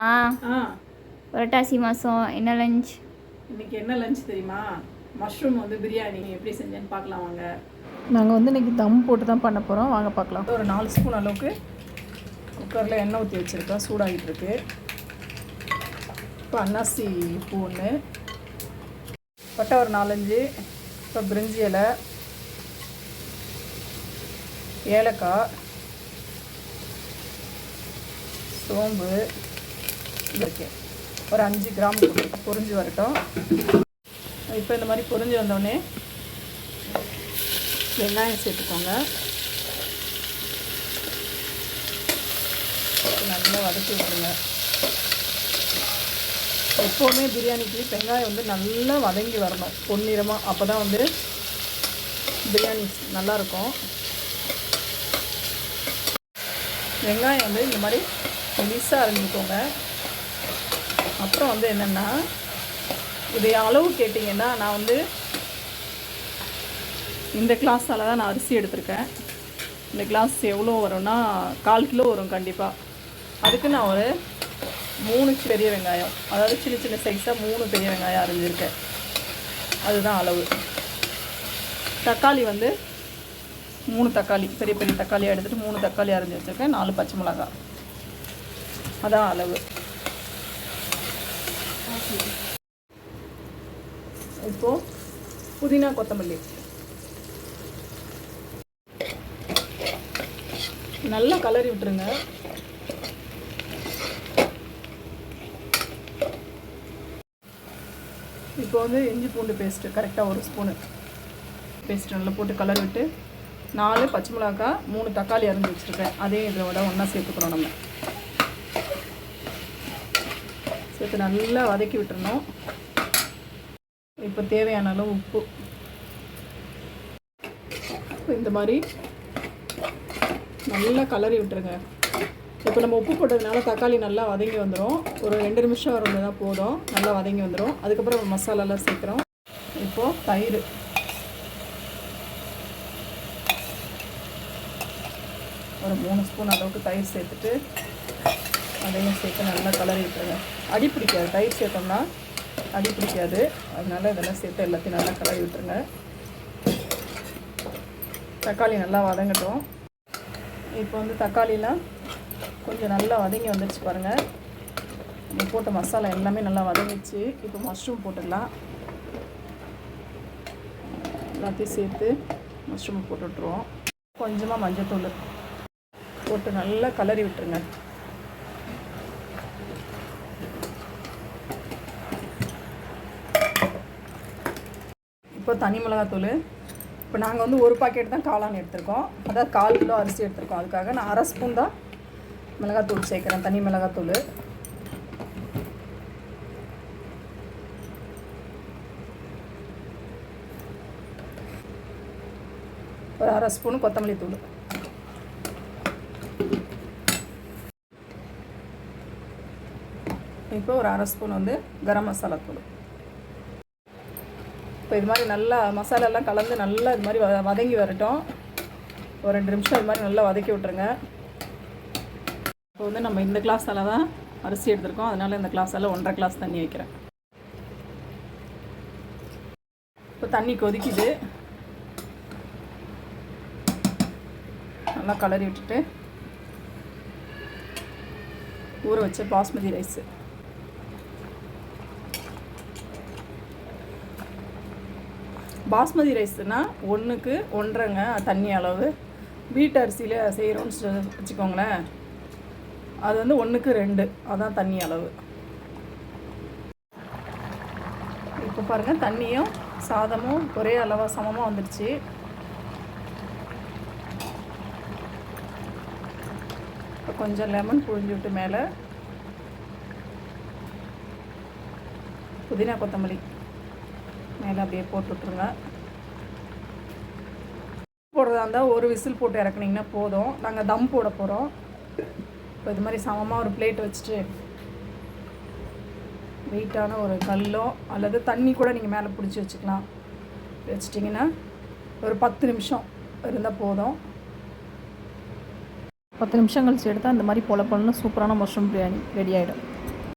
ஆ. ஆ. புரட்டாசி மாதம் என்ன லஞ்ச் இன்னைக்கு என்ன லஞ்ச் தெரியுமா? மஷ்ரூம் வந்து பிரியாணி. எப்படி செஞ்சேன்னு பார்க்கலாம் வாங்க. நாங்கள் வந்து இன்றைக்கி தம் போட்டு தான் பண்ண போகிறோம் வாங்க பார்க்கலாம். ஒரு நாலு ஸ்பூன் அளவுக்கு குக்கரில் எண்ணெய் ஊற்றி வச்சுருக்கேன் சூடாகிட்டு இருக்கு இப்போ அன்னாசி பூ ஒன்று பட்டை ஒரு நாலஞ்சு. இப்போ பிரிஞ்சி இலை. ஏலக்காய். சோம்பு. இருக்கு ஒரு அஞ்சு கிராம் பொறிஞ்சு பொரிஞ்சு வரட்டும். இப்போ இந்த மாதிரி பொரிஞ்சு வந்தோடனே வெங்காயம் சேர்த்துக்கோங்க. நல்லா வதக்கி விட்டுருங்க. எப்போவுமே பிரியாணிக்கு வெங்காயம் வந்து நல்லா வதங்கி வரணும். பொன்னிறமாக அப்போ தான் வந்து பிரியாணி நல்லாயிருக்கும். வெங்காயம் வந்து இந்த மாதிரி மெலிசாக அரைஞ்சிக்கோங்க. அப்புறம் வந்து என்னென்னா இது அளவு கேட்டிங்கன்னா நான் வந்து இந்த கிளாஸால் தான் நான் அரிசி எடுத்திருக்கேன். இந்த கிளாஸ் எவ்வளோ வரும்னா கால் கிலோ வரும் கண்டிப்பாக அதுக்கு நான் ஒரு மூணு பெரிய வெங்காயம். அதாவது சின்ன சின்ன சைஸாக மூணு பெரிய வெங்காயம் அரிஞ்சிருக்கேன். அதுதான் அளவு. தக்காளி வந்து மூணு தக்காளி பெரிய பெரிய தக்காளி எடுத்துகிட்டு மூணு தக்காளி அரைஞ்சி வச்சுருக்கேன். நாலு பச்சை மிளகாய். அதான் அளவு. இப்போது புதினா கொத்தமல்லி. நல்லா கலரி விட்டுருங்க. இப்போ வந்து இஞ்சி பூண்டு பேஸ்ட்டு கரெக்டாக ஒரு ஸ்பூனு பேஸ்ட் நல்லா போட்டு கலர் விட்டு நாலு பச்சை மிளகாய் மூணு தக்காளி அரிஞ்சு வச்சுருக்கேன். அதே இதோட ஒன்றா சேர்த்துக்கிறோம் நம்ம. சேர்த்து நல்லா வதக்கி விட்டுறணும். இப்போ தேவையான அளவு உப்பு. இந்த மாதிரி நல்லா கலரி விட்டுருங்க. இப்போ நம்ம உப்பு போட்டதுனால தக்காளி நல்லா வதங்கி வந்துடும் ஒரு ரெண்டு நிமிஷம் இருந்ததா போதும். நல்லா வதங்கி வந்துடும் அதுக்கப்புறம் மசாலாலாம் சேர்க்குறோம். இப்போது தயிர். ஒரு மூணு ஸ்பூன் அளவுக்கு தயிர் சேர்த்துட்டு அதையும் சேர்த்து நல்லா கலரி விட்டுருங்க அடி பிடிக்காது. தயிர் சேர்த்தோம்னா அடி பிடிக்காது. அதனால இதெல்லாம் சேர்த்து எல்லாத்தையும் நல்லா கலரி விட்டுருங்க தக்காளி நல்லா வதங்கட்டும். இப்போ வந்து தக்காளிலாம் கொஞ்சம் நல்லா வதங்கி வந்துடுச்சு பாருங்கள் நம்ம போட்ட மசாலா எல்லாமே நல்லா வதங்கிச்சு இப்போ மஷ்ரூம் போட்டுடலாம். எல்லாத்தையும் சேர்த்து மஷ்ரூம் போட்டு விட்ருவோம் கொஞ்சமாக மஞ்சத்தூள் போட்டு நல்லா கலரி விட்டுருங்க. இப்போ தனி மிளகாத்தூள். இப்போ நாங்கள் வந்து ஒரு பாக்கெட் தான் காளான் எடுத்திருக்கோம். அதாவது கால் கிலோ அரிசி எடுத்திருக்கோம். அதுக்காக நான் அரை ஸ்பூன் தான் மிளகாத்தூள் சேர்க்குறேன் தனி மிளகாத்தூள். ஒரு அரை ஸ்பூன் கொத்தமல்லி தூள். இப்போ ஒரு அரை ஸ்பூன் வந்து கரம் மசாலா தூள். இப்போ இது மாதிரி நல்லா மசாலாலாம் கலந்து நல்லா இது மாதிரி வ- வதங்கி வரட்டும். ஒரு ரெண்டு நிமிஷம் இது மாதிரி நல்லா வதக்கி விட்ருங்க இப்போ வந்து நம்ம இந்த கிளாஸால் தான் அரிசி எடுத்திருக்கோம். அதனால் இந்த கிளாஸால் ஒன்றரை கிளாஸ் தண்ணி வைக்கிறேன். இப்போ தண்ணி கொதிக்குது. நல்லா கலரி விட்டுட்டு ஊற வச்ச பாஸ்மதி ரைஸு. பாஸ்மதி ரைஸ்னால் ஒன்றுக்கு ஒன்றரைங்க தண்ணி அளவு. வீட்டு அரிசியில் செய்கிறோன்னு சொ- வச்சுக்கோங்களேன். அது வந்து ஒன்றுக்கு ரெண்டு. அதான் தண்ணி அளவு. இப்போ பாருங்கள் தண்ணியும் சாதமும் ஒரே அளவாக சமமாக வந்துடுச்சு இப்போ கொஞ்சம் லெமன் புழிஞ்சு விட்டு மேலே புதினா கொத்தமல்லி. மேலே அப்படியே போட்டு விட்ருங்க போடுறதா இருந்தால் ஒரு விசில் போட்டு இறக்குனீங்கன்னா போதும். நாங்கள் தம் போட போகிறோம் இப்போ இது மாதிரி சமமாக ஒரு பிளேட் வச்சுட்டு வெயிட்டான ஒரு கல்லோ அல்லது தண்ணி கூட நீங்கள் மேலே பிடிச்சி வச்சுக்கலாம். வச்சிட்டிங்கன்னா ஒரு பத்து நிமிஷம் இருந்தால் போதும். பத்து நிமிஷம் கழிச்சு எடுத்தால் இந்த மாதிரி பொல பொலன்னு சூப்பரான மஷ்ரூம் பிரியாணி ரெடி ஆகிடும்